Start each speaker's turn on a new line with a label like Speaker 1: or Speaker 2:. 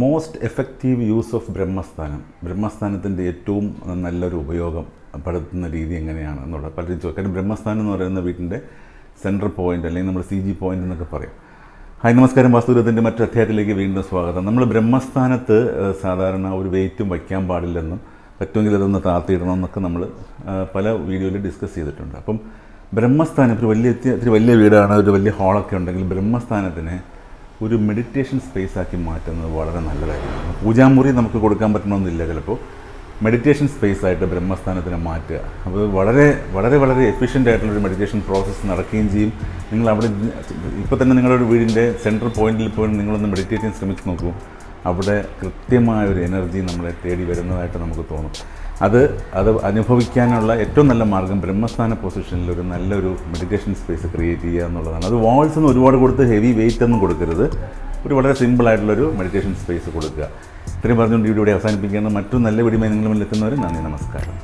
Speaker 1: Most effective use of ബ്രഹ്മസ്ഥാനം ബ്രഹ്മസ്ഥാനത്തിന്റെ ഏറ്റവും നല്ലൊരു ഉപയോഗം പടുത്തുന്ന രീതി എങ്ങനെയാണ് എന്നുള്ളത് പലരും ചോദിക്കും. കാരണം ബ്രഹ്മസ്ഥാനം എന്ന് പറയുന്ന വീട്ടിന്റെ സെൻട്രൽ പോയിന്റ് അല്ലെങ്കിൽ നമ്മൾ സി ജി പോയിന്റ് എന്നൊക്കെ പറയും. ഹായ് നമസ്കാരം. വാസ്തുവിധത്തിന്റെ മറ്റു അധ്യായത്തിലേക്ക് വീണ്ടും സ്വാഗതം. നമ്മൾ ബ്രഹ്മസ്ഥാനത്ത് സാധാരണ ഒരു വെയിറ്റും വയ്ക്കാൻ പാടില്ലെന്നും പറ്റുമെങ്കിൽ അതൊന്ന് താത്തിയിടണം എന്നൊക്കെ നമ്മൾ പല വീഡിയോയിൽ ഡിസ്കസ് ചെയ്തിട്ടുണ്ട്. അപ്പം ബ്രഹ്മസ്ഥാനം ഒരു വലിയ ഇത്തിരി വലിയ വീടാണ് ഒരു വലിയ ഹാളൊക്കെ ഉണ്ടെങ്കിൽ ബ്രഹ്മസ്ഥാനത്തിനെ ഒരു മെഡിറ്റേഷൻ സ്പേസ് ആക്കി മാറ്റുന്നത് വളരെ നല്ലതായിരിക്കും. പൂജാമുറി നമുക്ക് കൊടുക്കാൻ പറ്റണമെന്നില്ല ചിലപ്പോൾ. മെഡിറ്റേഷൻ സ്പേസ് ആയിട്ട് ബ്രഹ്മസ്ഥാനത്തിനെ മാറ്റുക. അപ്പോൾ വളരെ വളരെ വളരെ എഫിഷ്യന്റ് ആയിട്ടുള്ളൊരു മെഡിറ്റേഷൻ പ്രോസസ്സ് നടക്കുകയും ചെയ്യും. നിങ്ങൾ അവിടെ ഇപ്പോൾ തന്നെ നിങ്ങളുടെ വീടിന്റെ സെൻട്രൽ പോയിന്റിൽ പോയി നിങ്ങളൊന്ന് മെഡിറ്റേറ്റ് ചെയ്യാൻ ശ്രമിച്ച് നോക്കൂ. അവിടെ കൃത്യമായ ഒരു എനർജി നമ്മളെ തേടി വരുന്നതായിട്ട് നമുക്ക് തോന്നും. അത് അത് അനുഭവിക്കാനുള്ള ഏറ്റവും നല്ല മാർഗം ബ്രഹ്മസ്ഥാന പൊസിഷനിൽ ഒരു നല്ലൊരു മെഡിറ്റേഷൻ സ്പേസ് ക്രിയേറ്റ് ചെയ്യുക എന്നുള്ളതാണ്. അത് വാൾസ് ഒന്ന് ഒരുപാട് കൊടുത്ത് ഹെവി വെയിറ്റ് ഒന്നും കൊടുക്കരുത്. ഒരു വളരെ സിമ്പിളായിട്ടുള്ളൊരു മെഡിറ്റേഷൻ സ്പേസ് കൊടുക്കുക. ഇത്രയും പറഞ്ഞുകൊണ്ട് ഇവിടെ അവസാനിപ്പിക്കുകയാണ്. മറ്റൊരു നല്ല വീഡിയോ നിങ്ങൾ മുന്നിൽ എത്തുന്നവരെ നന്ദി നമസ്കാരം.